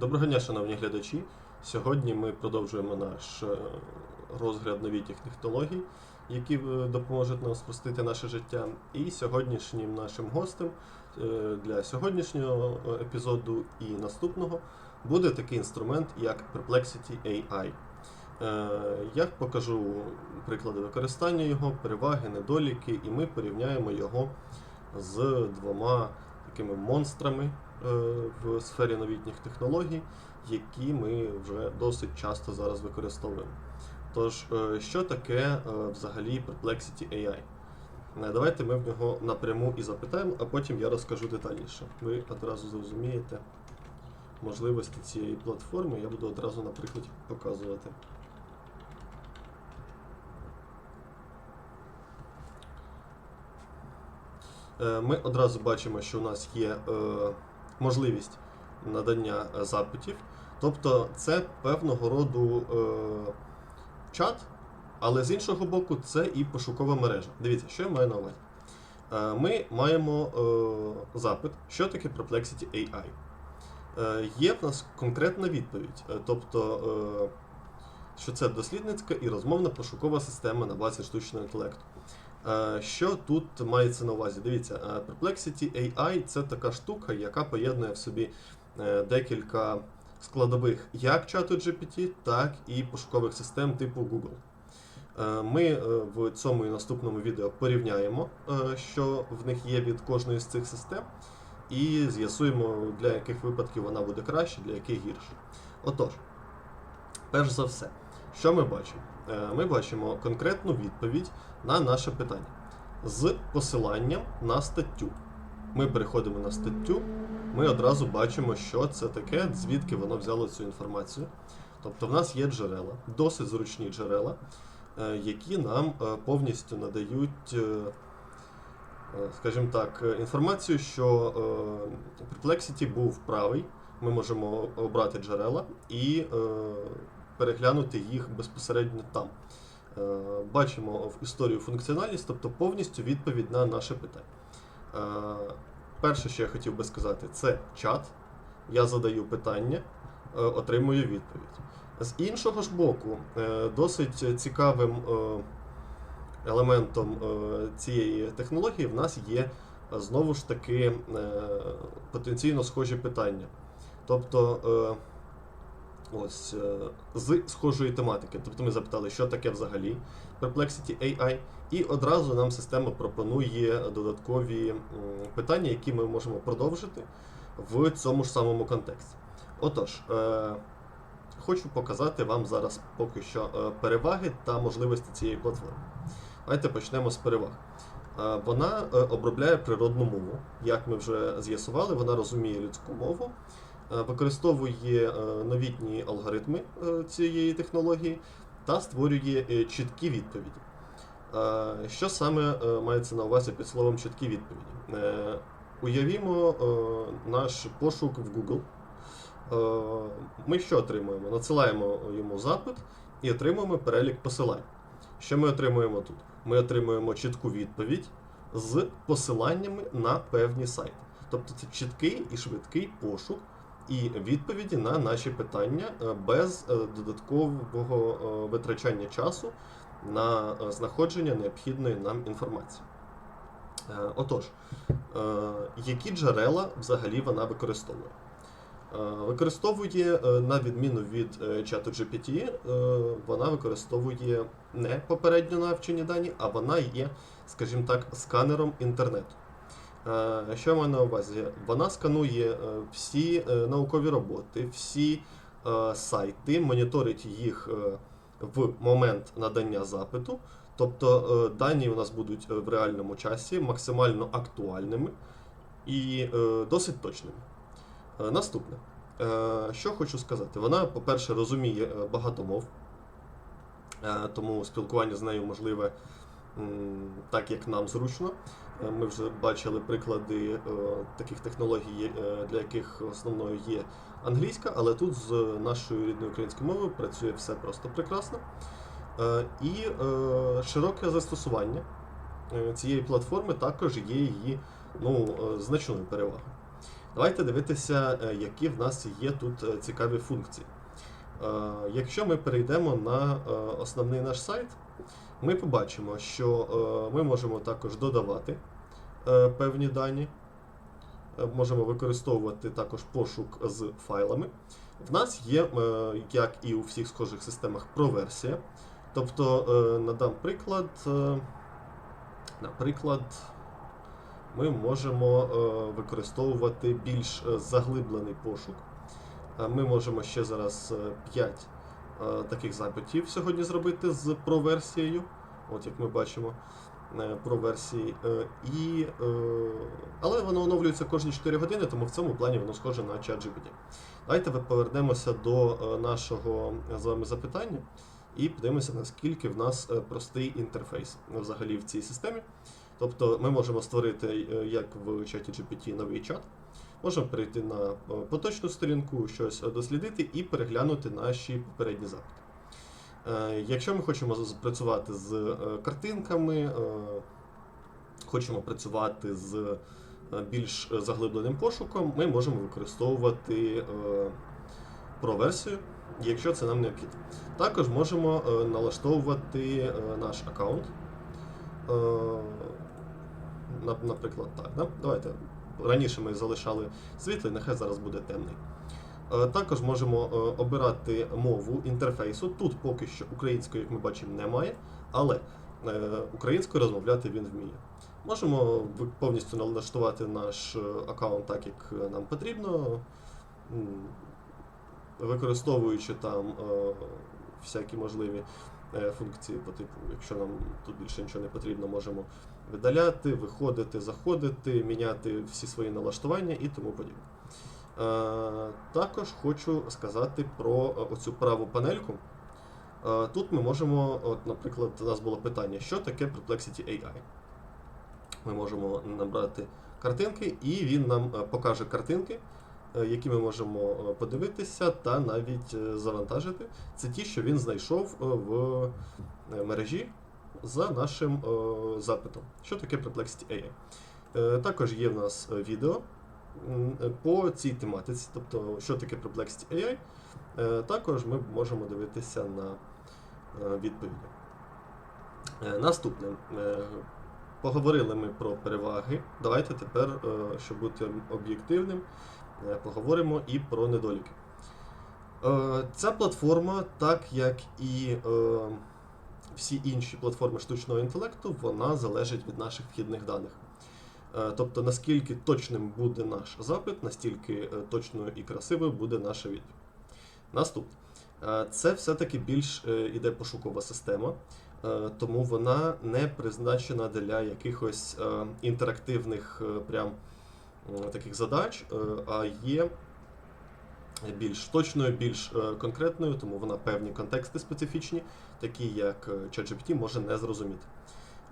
Доброго дня, шановні глядачі. Сьогодні ми продовжуємо наш е, розгляд новітніх технологій, які е, допоможуть нам спростити наше життя. І сьогоднішнім нашим гостем е, для сьогоднішнього епізоду і наступного буде такий інструмент, як Perplexity AI. Я покажу приклади використання його, переваги, недоліки, і ми порівняємо його з двома такими монстрами е, в сфері новітніх технологій, які ми вже досить часто зараз використовуємо. Тож, е, що таке е, взагалі Perplexity AI? Давайте ми в нього напряму і запитаємо, а потім я розкажу детальніше. Ви одразу зрозумієте можливості цієї платформи. Я буду одразу на прикладі показувати. Ми одразу бачимо, що у нас є е, можливість надання е, запитів. Тобто це певного роду е, чат, але з іншого боку, це і пошукова мережа. Дивіться, що я маю на увазі. Е, Ми маємо е, запит, що таке Perplexity AI. Е, Є в нас конкретна відповідь, Е, тобто, е, що це дослідницька і розмовна пошукова система на базі штучного інтелекту. Е, Що тут мається на увазі? Дивіться, е, Perplexity AI це така штука, яка поєднує в собі е, декілька складових як чату GPT, так і пошукових систем типу Google. Ми в цьому і наступному відео порівняємо, що в них є від кожної з цих систем, і з'ясуємо, для яких випадків вона буде краще, для яких гірше. Отож, перш за все, що ми бачимо? Е, Ми бачимо конкретну відповідь на наше питання з посиланням на статтю. Ми переходимо на статтю, ми одразу бачимо, що це таке, звідки воно взяло цю інформацію. Тобто в нас є джерела, досить зручні джерела, е, які нам е, повністю надають, скажімо так, інформацію, що Perplexity був правий. Ми можемо обрати джерела і переглянути їх безпосередньо там. Е, Бачимо в історію функціональність, тобто повністю відповідь на наше питання. Е, Перше, що я хотів би сказати, це чат. Я задаю питання, е, отримую відповідь. З іншого ж боку, досить цікавим елементом цієї технології в нас є знову ж таки потенційно схожі питання. Тобто, ось е, з схожої тематики. Тобто ми запитали, що таке взагалі Perplexity AI, і одразу нам система пропонує додаткові питання, які ми можемо продовжити в цьому ж самому контексті. Отож, е, хочу показати вам зараз поки що е, переваги та можливості цієї платформи. Давайте почнемо з переваг. Вона обробляє природну мову. Як ми вже з'ясували, вона розуміє людську мову, використовує е, новітні алгоритми е, цієї технології та створює е, чіткі відповіді. Е, Що саме е, мається на увазі під словом чіткі відповіді? Е, Уявімо е, наш пошук в Google. Е, Ми що отримуємо? Надсилаємо йому запит і отримуємо перелік посилань. Що ми отримуємо тут? Ми отримуємо чітку відповідь з посиланнями на певні сайти. Тобто це чіткий і швидкий пошук і відповіді на наші питання е, без е, додаткового е, витрачання часу на знаходження необхідної нам інформації. Отож, які джерела взагалі вона використовує? Використовує, на відміну від чату GPT, вона використовує не попередньо навчені дані, а вона є, скажімо так, сканером інтернету. Е, Що я маю на увазі? Вона сканує е, всі е, наукові роботи, всі сайти, моніторить їх в момент надання запиту. Тобто дані у нас будуть в реальному часі, максимально актуальними і досить точними. Наступне. Що хочу сказати? Вона, по-перше, розуміє багато мов, тому спілкування з нею можливе так, як нам зручно. Е, Ми вже бачили приклади е, таких технологій, е, для яких основною є англійська, але тут з нашою рідною українською мовою працює все просто прекрасно. Е, І е, широке застосування е, цієї платформи також є її ну, е, значною перевагою. Давайте дивитися, е, які в нас є тут е, цікаві функції. Е, Якщо ми перейдемо на е, основний наш сайт, ми побачимо, що е, ми можемо також додавати певні дані. Можемо використовувати також пошук з файлами. В нас є, як і у всіх схожих системах, проверсія. Тобто, надам приклад. Наприклад, ми можемо використовувати більш заглиблений пошук. Е, Ми можемо ще зараз 5 таких запитів сьогодні зробити з проверсією. От як ми бачимо е, про версії. Е, І, е, але воно оновлюється кожні 4 години, тому в цьому плані воно схоже на ChatGPT. Давайте повернемося до е, нашого з вами запитання і подивимося, наскільки в нас е, простий інтерфейс взагалі в цій системі. Тобто ми можемо створити, е, як в чаті GPT, новий чат. Можемо перейти на е, поточну сторінку, щось е, дослідити і переглянути наші попередні запити. Е, Якщо ми хочемо працювати з картинками, хочемо працювати з більш заглибленим пошуком, ми можемо використовувати проверсію, якщо це нам необхідно. Також можемо налаштовувати наш аккаунт. Наприклад, так. Да? Давайте. Раніше ми залишали світлий, нехай зараз буде темний. Е, Також можемо е, обирати мову інтерфейсу. Тут поки що української, як ми бачимо, немає, але е, українською розмовляти він вміє. Можемо повністю налаштувати наш аккаунт так, як нам потрібно, використовуючи там всякі можливі функції по типу, якщо нам тут більше нічого не потрібно, можемо видаляти, виходити, заходити, міняти всі свої налаштування і тому подібне. Е, Також хочу сказати про е, оцю праву панельку. Е, Тут ми можемо, от, наприклад, у нас було питання, що таке Perplexity AI. Ми можемо набрати картинки, і він нам покаже картинки, які ми можемо подивитися та навіть завантажити. Це ті, що він знайшов в мережі за нашим е, запитом. Що таке Perplexity AI? Е, Також є в нас е, відео по цій тематиці, тобто, що таке Perplexity AI. Також ми можемо дивитися на відповіді. Наступне. Поговорили ми про переваги. Давайте тепер, щоб бути об'єктивним, поговоримо і про недоліки. Ця платформа, так як і всі інші платформи штучного інтелекту, вона залежить від наших вхідних даних. Е, Тобто, наскільки точним буде наш запит, настільки е, точною і красивою буде наша відповідь. Наступне. Е, Це все-таки більш іде пошукова система, тому вона не призначена для якихось інтерактивних прям таких задач, а є більш точною, більш е, конкретною, тому вона певні контексти специфічні, такі як е, ChatGPT, може не зрозуміти.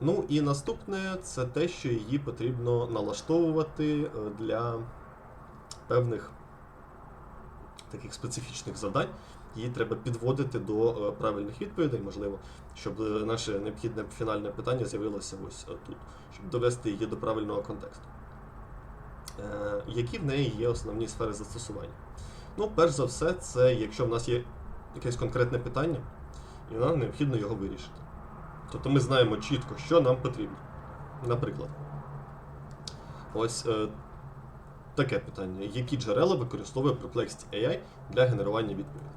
Ну і наступне це те, що її потрібно налаштовувати е, для певних таких специфічних завдань. Її треба підводити до правильних відповідей, можливо, щоб наше необхідне фінальне питання з'явилося ось тут, щоб довести її до правильного контексту. Які в неї є основні сфери застосування? Ну, перш за все, це якщо в нас є якесь конкретне питання, і нам необхідно його вирішити. Тобто ми знаємо чітко, що нам потрібно. Наприклад, ось е, таке питання: які джерела використовує Perplexity AI для генерування відповідей?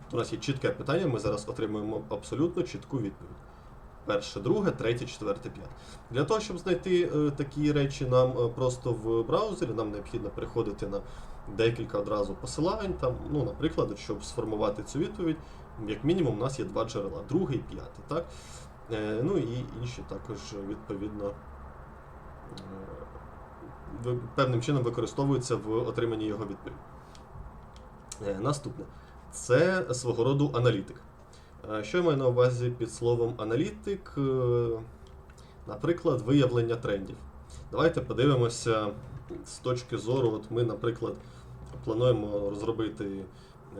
Тобто у нас є чітке питання, ми зараз отримуємо абсолютно чітку відповідь. Перше, друге, третє, четверте, п'яте. Для того, щоб знайти е, такі речі нам е, просто в браузері, нам необхідно переходити на декілька одразу посилань. Там, ну, наприклад, щоб сформувати цю відповідь, як мінімум, у нас є два джерела, друге і п'яте. Так? Е, ну і інші також, відповідно, е, певним чином використовуються в отриманні його відповіді. Е, Наступне. Це свого роду аналітик. Що я маю на увазі під словом аналітик? Наприклад, виявлення трендів. Давайте подивимося з точки зору, от ми, наприклад, плануємо розробити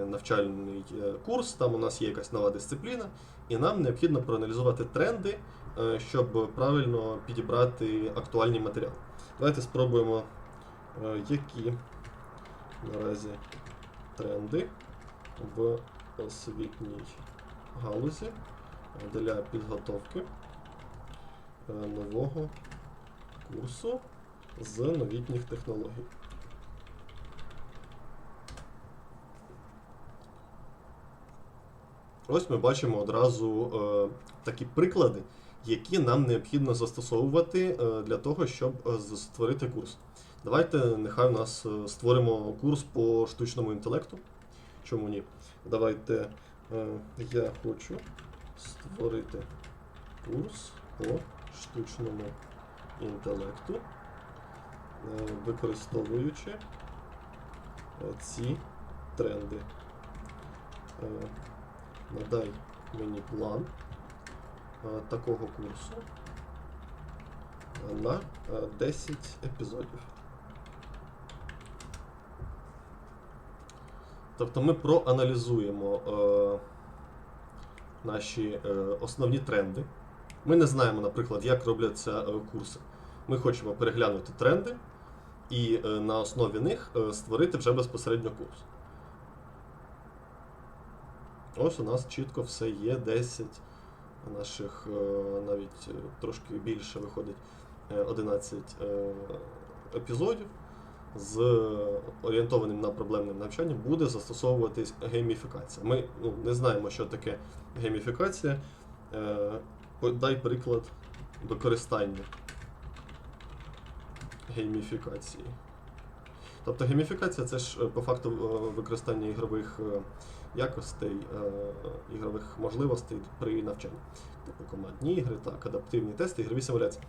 е, навчальний е, курс, там у нас є якась нова дисципліна, і нам необхідно проаналізувати тренди, е, щоб правильно підібрати актуальні матеріали. Давайте спробуємо, які наразі тренди в освітній галузі для підготовки нового курсу з новітніх технологій. Ось ми бачимо одразу е, такі приклади, які нам необхідно застосовувати е, для того, щоб е, створити курс. Давайте нехай у нас е, створимо курс по штучному інтелекту. Чому ні? Давайте е, я хочу створити курс по штучному інтелекту, е, використовуючи е, ці тренди. Е, Надай мені план такого курсу на е, 10 епізодів. Тобто ми проаналізуємо е, наші е, основні тренди. Ми не знаємо, наприклад, як робляться е, курси. Ми хочемо переглянути тренди і е, на основі них е, створити вже безпосередньо курс. Ось у нас чітко все є 10 наших, навіть трошки більше виходить е, 11 е, епізодів з орієнтованим на проблемним навчанням буде застосовуватись гейміфікація. Ми ну, не знаємо, що таке гейміфікація. Дай приклад використання гейміфікації. Тобто гейміфікація це ж е, по факту е, використання ігрових е, якостей, ігрових можливостей при навчанні. Типу командні ігри, так, адаптивні тести, ігрові симуляції.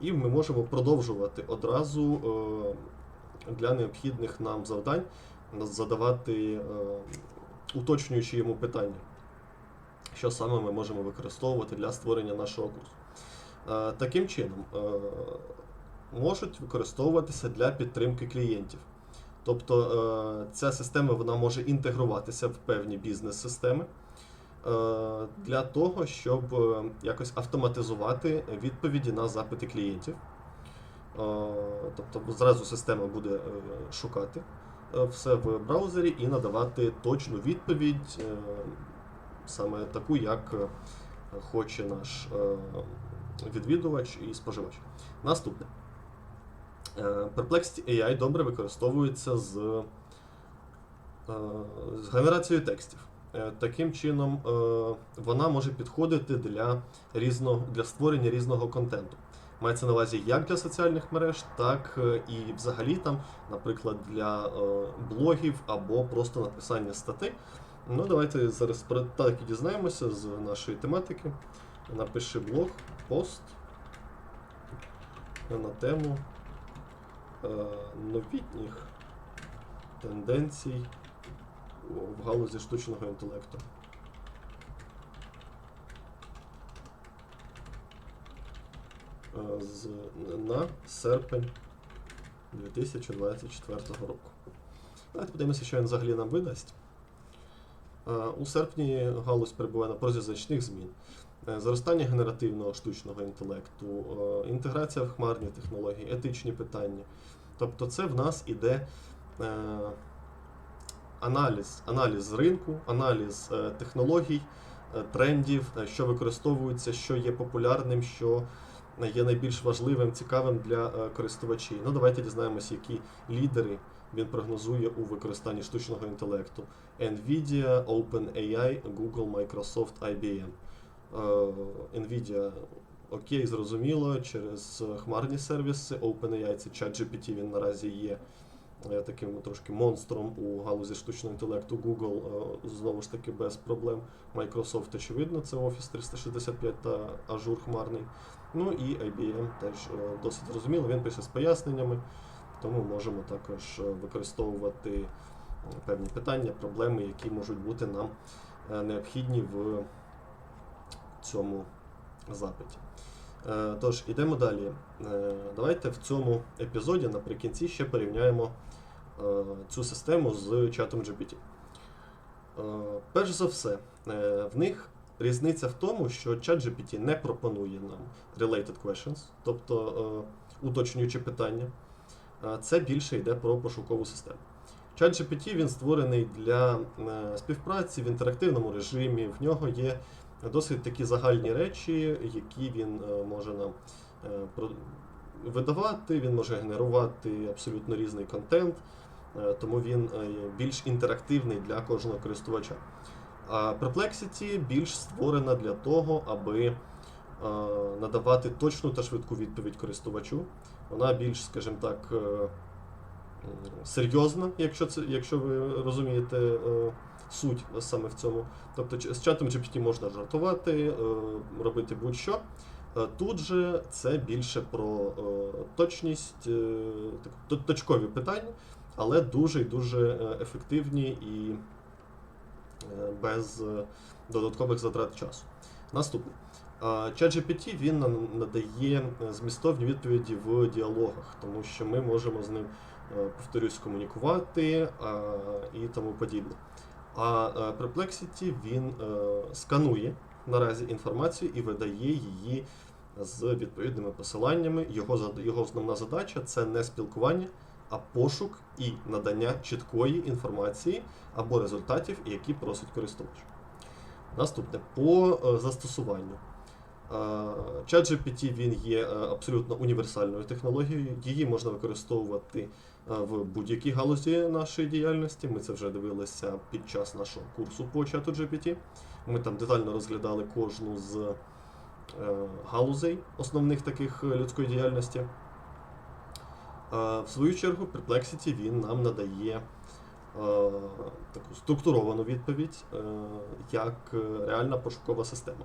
І ми можемо продовжувати одразу для необхідних нам завдань задавати уточнюючи йому питання, що саме ми можемо використовувати для створення нашого курсу. Е, Таким чином, е, можуть використовуватися для підтримки клієнтів. Тобто е, ця система вона може інтегруватися в певні бізнес-системи для того, щоб якось автоматизувати відповіді на запити клієнтів. Тобто зразу система буде шукати все в браузері і надавати точну відповідь, саме таку, як е, хоче наш е, відвідувач і споживач. Наступне. Е, Perplexity AI добре використовується з, з генерацією текстів. Таким чином, вона може підходити для, різного, для створення різного контенту. Мається на увазі як для соціальних мереж, так і взагалі там, наприклад, для блогів або просто написання статей. Ну, давайте зараз про так і дізнаємося з нашої тематики. Напиши блог, пост на тему е, новітніх тенденцій в галузі штучного інтелекту. Е, з, на серпень 2024 року. Давайте подивимося, що він взагалі нам видасть. Е, У серпні галузь перебуває на порозі значних змін. Е, Зростання генеративного штучного інтелекту, е, інтеграція в хмарні технології, етичні питання. Тобто це в нас іде аналіз, аналіз ринку, аналіз технологій, трендів, що використовується, що є популярним, що є найбільш важливим, цікавим для користувачів. Ну, давайте дізнаємося, які лідери він прогнозує у використанні штучного інтелекту. Nvidia, OpenAI, Google, Microsoft, IBM. Е, Nvidia окей, зрозуміло, через хмарні сервіси. OpenAI це ChatGPT, він наразі є е, таким трошки монстром у галузі штучного інтелекту. Google е, знову ж таки без проблем. Microsoft, очевидно, це Office 365 та Azure хмарний. Ну і IBM теж досить зрозуміло, він пише з поясненнями, тому можемо також використовувати певні питання, проблеми, які можуть бути нам е, необхідні в цьому запиті. Е, Тож, ідемо далі. Е, Давайте в цьому епізоді наприкінці ще порівняємо цю систему з чатом GPT. Перш за все, в них різниця в тому, що ChatGPT не пропонує нам related questions, тобто уточнюючи питання. Це більше йде про пошукову систему. ChatGPT він створений для е, співпраці в інтерактивному режимі. В нього є досить такі загальні речі, які він е, може нам е, видавати, він може генерувати абсолютно різний контент, тому він більш інтерактивний для кожного користувача. А Perplexity більш створена для того, аби надавати точну та швидку відповідь користувачу. Вона більш, скажімо так, серйозна, якщо, це, якщо ви розумієте е, суть саме в цьому. Тобто з чатом GPT можна жартувати, е, робити будь-що. Е, Тут же це більше про точність, точкові питання, але дуже і дуже ефективні і без додаткових затрат часу. Наступне. ChatGPT він надає змістовні відповіді в діалогах, тому що ми можемо з ним, повторюсь, комунікувати і тому подібне. А е, Perplexity він е, сканує наразі інформацію і видає її з відповідними посиланнями. Його, його основна задача це не спілкування, а пошук і надання чіткої інформації або результатів, які просить користувач. Наступне по е, застосуванню. Е, ChatGPT він є е, абсолютно універсальною технологією. Її можна використовувати е, в будь-якій галузі нашої діяльності. Ми це вже дивилися під час нашого курсу по чату GPT. Ми там детально розглядали кожну з е, галузей основних таких е, людської діяльності. Е, В свою чергу, Perplexity він нам надає таку структуровану відповідь як реальна пошукова система.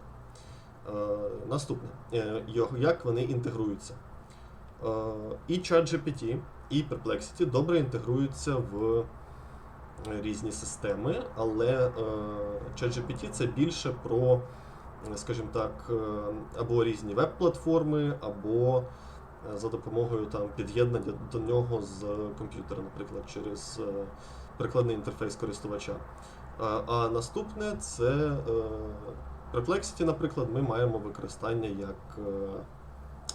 Наступне, як вони інтегруються. І ChatGPT, і Perplexity добре інтегруються в різні системи, але е, ChatGPT це більше про, е, скажімо так, е, або різні веб-платформи, або е, за допомогою там, під'єднання до нього з комп'ютера, наприклад, через е, прикладний інтерфейс користувача. А, наступне це е, Perplexity, наприклад, ми маємо використання як е,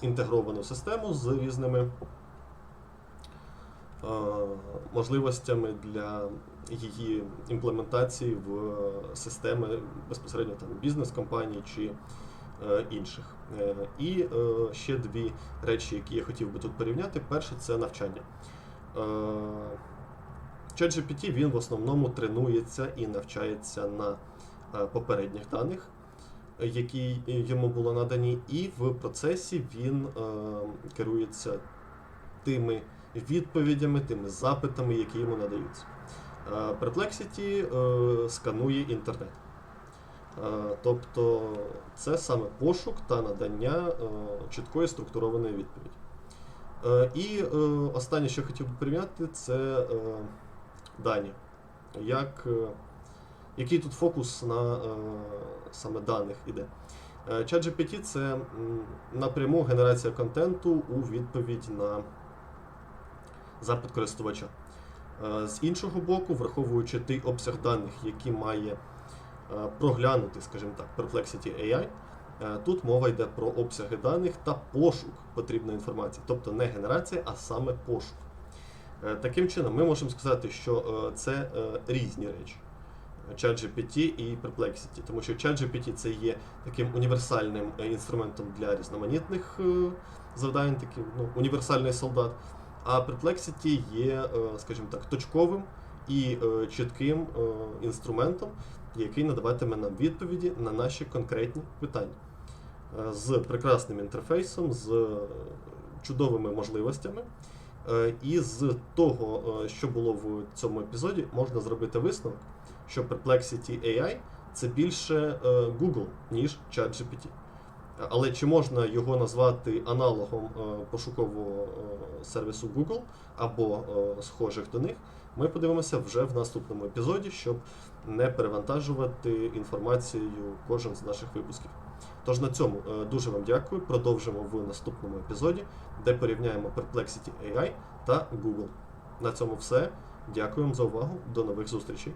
інтегровану систему з різними е, можливостями для її імплементації в системи безпосередньо там бізнес-компаній чи е, інших. Е, І е, ще дві речі, які я хотів би тут порівняти. Перше це навчання. Е, ChatGPT він в основному тренується і навчається на е, попередніх даних, е, які йому було надані, і в процесі він е, керується тими відповідями, тими запитами, які йому надаються. Е, Perplexity е, сканує інтернет. Е, Тобто це саме пошук та надання чіткої структурованої відповіді. І останнє, що хотів би порівняти, це дані. Як, який тут фокус на саме даних іде? ChatGPT це напряму генерація контенту у відповідь на запит користувача. Е, З іншого боку, враховуючи той обсяг даних, які має е, проглянути, скажімо так, Perplexity AI, е, тут мова йде про обсяги даних та пошук потрібної інформації, тобто не генерація, а саме пошук. Таким чином, ми можемо сказати, що це різні речі. ChatGPT і Perplexity, тому що ChatGPT це є таким універсальним інструментом для різноманітних завдань, таким ну, універсальний солдат. А Perplexity є, е, скажімо так, точковим і е, чітким е, інструментом, який надаватиме нам відповіді на наші конкретні питання. З прекрасним інтерфейсом, з чудовими можливостями. І з того, що було в цьому епізоді, можна зробити висновок, що Perplexity AI це більше Google, ніж ChatGPT. Але чи можна його назвати аналогом е, пошукового е, сервісу Google або е, схожих до них, ми подивимося вже в наступному епізоді, щоб не перевантажувати інформацією кожен з наших випусків. Тож на цьому дуже вам дякую. Продовжимо в наступному епізоді, де порівняємо Perplexity AI та Google. На цьому все. Дякую вам за увагу. До нових зустрічей.